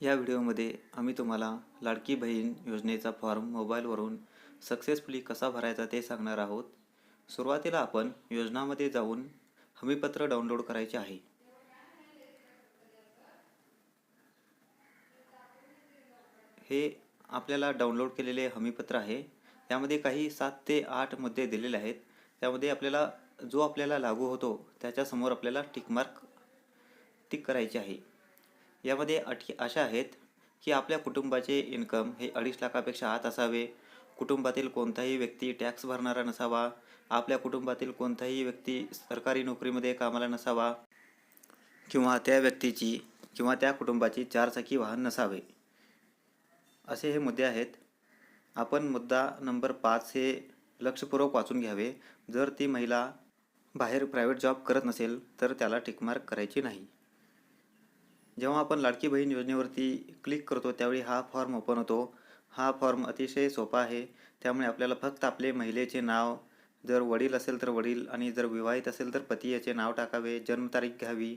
या व्हिडिओमध्ये आम्ही तुम्हाला लाडकी बहीण योजनेचा फॉर्म मोबाईलवरून सक्सेसफुली कसा भरायचा ते सांगणार आहोत. सुरुवातीला आपण योजनामध्ये जाऊन हमीपत्र डाउनलोड करायचे आहे. हे आपल्याला डाउनलोड केलेले हमीपत्र आहे. यामध्ये काही सात ते आठ मुद्दे दिलेले आहेत. त्यामध्ये आपल्याला जो आपल्याला लागू होतो त्याच्यासमोर आपल्याला टिकमार्क टिक करायचे आहे. यामध्ये अटी अशा आहेत की आपल्या कुटुंबाचे इन्कम हे अडीच लाखापेक्षा आत असावे. कुटुंबातील कोणताही व्यक्ती टॅक्स भरणारा नसावा. आपल्या कुटुंबातील कोणताही व्यक्ती सरकारी नोकरीमध्ये कामाला नसावा. किंवा त्या व्यक्तीची किंवा त्या कुटुंबाची चारचाकी वाहन नसावे. असे हे मुद्दे आहेत. आपण मुद्दा नंबर पाच हे लक्षपूर्वक वाचून घ्यावे. जर ती महिला बाहेर प्रायव्हेट जॉब करत नसेल तर त्याला टिकमार्क करायची नाही. जेव्हा आपण लाडकी बहीण योजनेवरती क्लिक करतो त्यावेळी हा फॉर्म ओपन होतो. हा फॉर्म अतिशय सोपा आहे. त्यामुळे आपल्याला फक्त आपले महिलेचे नाव जर वडील असेल तर वडील आणि जर विवाहित असेल तर पती याचे नाव टाकावे जन्मतारीख घ्यावी.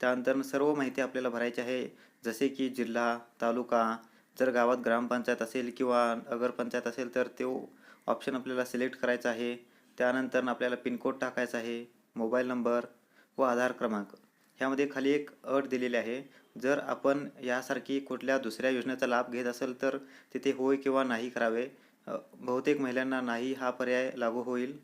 त्यानंतर सर्व माहिती आपल्याला भरायची आहे. जसे की जिल्हा तालुका जर गावात ग्रामपंचायत असेल किंवा नगरपंचायत असेल तर तो ऑप्शन आपल्याला सिलेक्ट करायचा आहे. त्यानंतर आपल्याला पिनकोड टाकायचा आहे मोबाईल नंबर व आधार क्रमांक. ह्यामध्ये खाली एक अट दिलेली आहे. जर आपण यासारखी कुठल्या दुसऱ्या योजनेचा लाभ घेत असेल तर तिथे होय किंवा नाही करावे. बहुतेक महिलांना नाही हा पर्याय लागू होईल.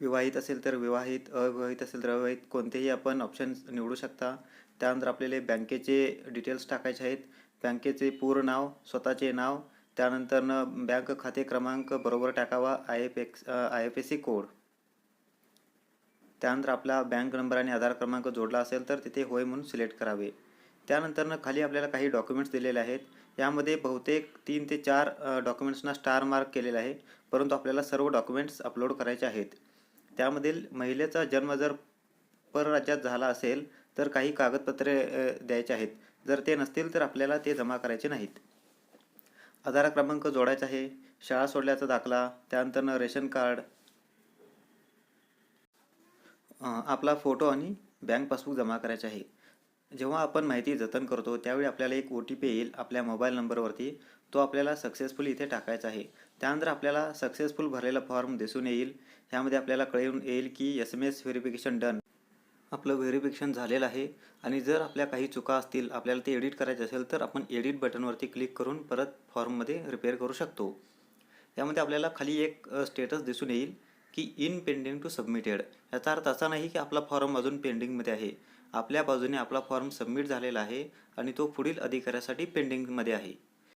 विवाहित असेल तर विवाहित अविवाहित असेल तर अविवाहित कोणतेही आपण ऑप्शन निवडू शकता. त्यानंतर आपल्याला बँकेचे डिटेल्स टाकायचे आहेत. बँकेचे पूर्ण नाव स्वतःचे नाव त्यानंतर बँक खाते क्रमांक बरोबर टाकावा I F X I F S C code त्यानंतर आपला बँक नंबर आणि आधार क्रमांक जोडला असेल तर तिथे होय म्हणून सिलेक्ट करावे. त्यानंतरनं खाली आपल्याला काही डॉक्युमेंट्स दिलेले आहेत. यामध्ये बहुतेक तीन ते चार डॉक्युमेंट्सना स्टार मार्क केलेला आहे. परंतु आपल्याला सर्व डॉक्युमेंट्स अपलोड करायचे आहेत. त्यामधील महिलेचा जन्म जर परराज्यात झाला असेल तर काही कागदपत्रे द्यायचे आहेत. जर ते नसतील तर आपल्याला ते जमा करायचे नाहीत. आधार क्रमांक जोडायचा आहे. शाळा सोडल्याचा दाखला. त्यानंतरनं रेशन कार्ड. आपला फोटो आणि बँक पासबुक जमा करायचे आहे. जेव्हा आपण माहिती जतन करतो त्यावेळी आपल्याला एक ओ टी पी येईल आपल्या मोबाईल नंबरवरती. तो आपल्याला सक्सेसफुल इथे टाकायचा आहे. त्यानंतर आपल्याला सक्सेसफुल भरलेला फॉर्म दिसून येईल. ह्यामध्ये आपल्याला कळून येईल की S M S verification done. आपलं व्हेरिफिकेशन झालेलं आहे आणि जर आपल्या काही चुका असतील आपल्याला ते एडिट करायचे असेल तर आपण एडिट बटनवरती क्लिक करून परत फॉर्ममध्ये रिपेअर करू शकतो. यामध्ये आपल्याला खाली एक स्टेटस दिसून येईल. की इन पेंडिंग टू सबमिटेड याचा अर्थ असा नाही की आपला फॉर्म अजून पेंडिंगमध्ये आहे. आपल्या बाजूने आपला फॉर्म सबमिट झालेला आहे आणि तो पुढील अधिकाऱ्यासाठी पेंडिंगमध्ये आहे.